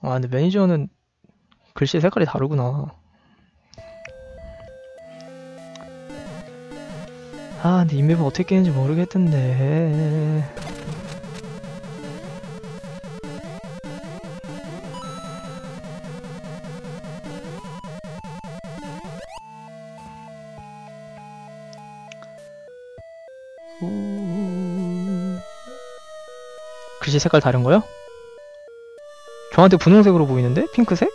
아 근데 매니저는 글씨 색깔이 다르구나. 아 근데 이 맵은 어떻게 깨는지 모르겠던데. 우- 글씨 색깔 다른 거요? 저한테 분홍색으로 보이는데? 핑크색?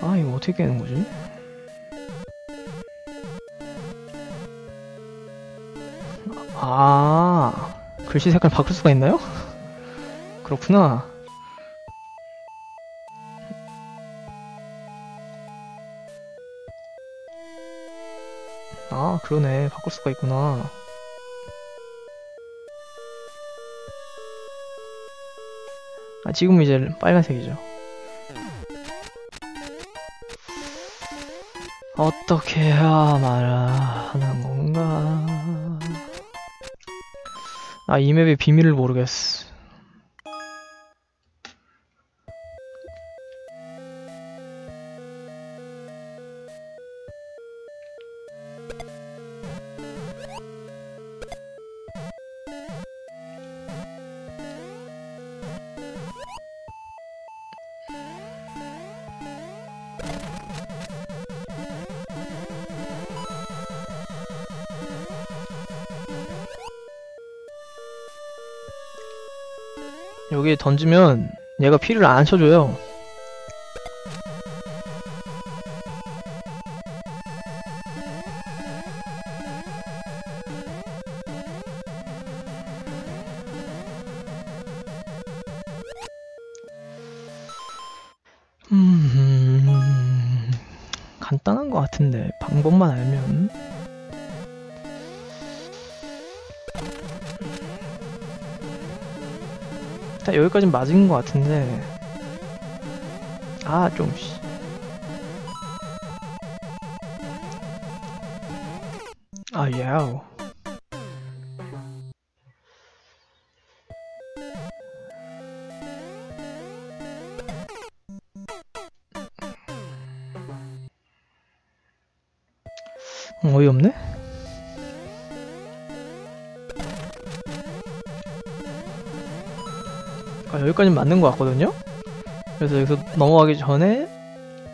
아 이거 어떻게 깨는 거지? 아 글씨 색깔 바꿀 수가 있나요? 그렇구나 아 그러네. 바꿀 수가 있구나. 아 지금은 이제 빨간색이죠. 어떻게 해야 말하는 건가? 아 이 맵의 비밀을 모르겠어 여기에 던지면 얘가 피를 안 쳐줘요. 음, 간단한 것 같은데 방법만 알면 일단 여기까진 맞은 것 같은데. 아좀 아 야우. 음, 어이없네? 아, 여기까지 맞는 것 같거든요? 그래서 여기서 넘어가기 전에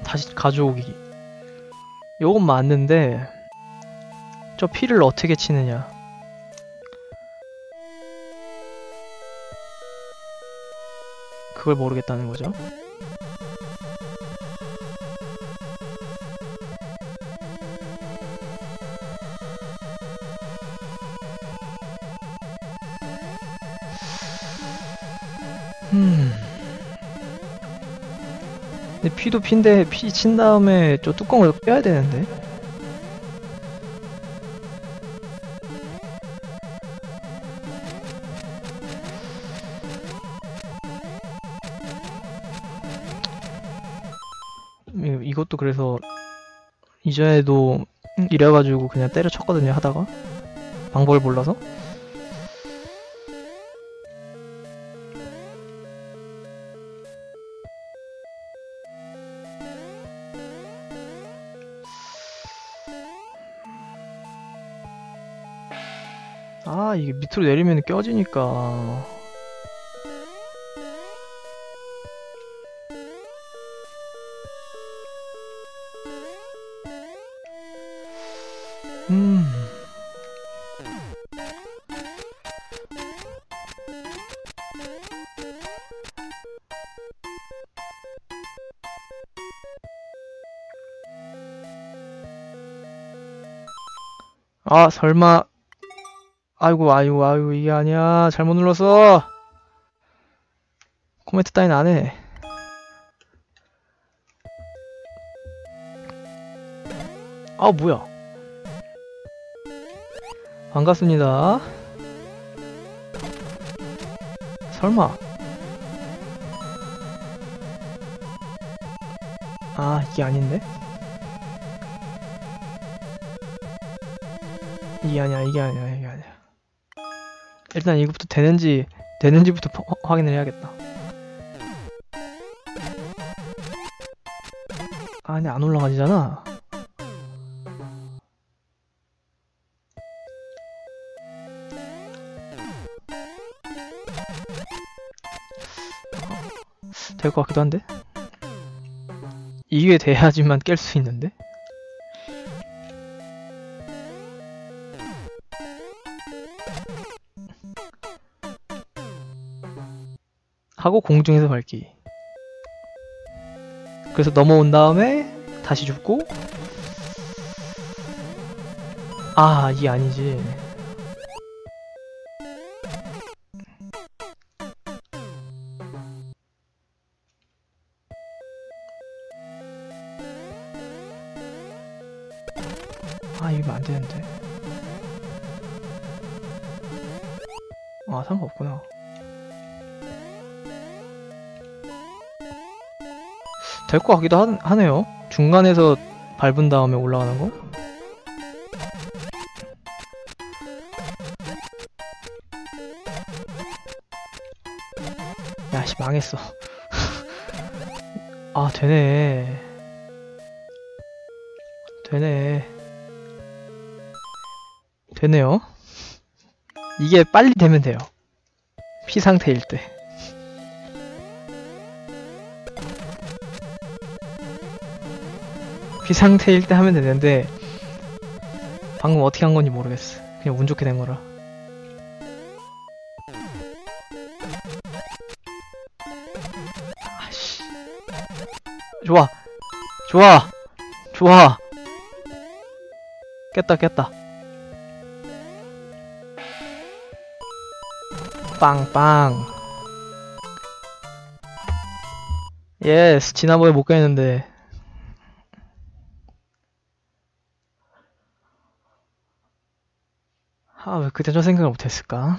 다시 가져오기. 요건 맞는데, 저 피를 어떻게 치느냐. 그걸 모르겠다는 거죠. 음. 근데 피도 피인데 피 친 다음에 저 뚜껑을 빼야 되는데. 이- 이것도 그래서 이전에도 이래가지고 그냥 때려쳤거든요 하다가 방법을 몰라서 아 이게 밑으로 내리면 껴지니까 음 아, 설마. 아이고, 아이고, 아이고, 이게 아니야. 잘못 눌렀어. 코멘트 따윈 안 해. 아, 뭐야. 반갑습니다. 설마. 아, 아, 이게 아닌데? 이게 아니야, 이게 아니야. 일단 이거부터 되는지, 되는지부터 파- 화- 확인을 해야겠다. 아니, 안 올라가지잖아. 될 것 같기도 한데? 이게 돼야지만 깰 수 있는데? 하고 공중에서 밟기. 그래서 넘어온 다음에 다시 죽고. 아 이게 아니지. 아 이거 안 되는데. 아 상관없구나 될 것 같기도 하, 하네요. 중간에서 밟은 다음에 올라가는 거? 야씨 망했어. 아 되네. 되네. 되네요. 이게 빨리 되면 돼요. 피 상태일 때 피 상태일 때 하면 되는데 방금 어떻게 한 건지 모르겠어. 그냥 운 좋게 된 거라. 아씨. 좋아. 좋아. 좋아. 깼다 깼다. 빵빵. 예스 지난번에 못 깼는데 아 왜 그때 저 생각을 못했을까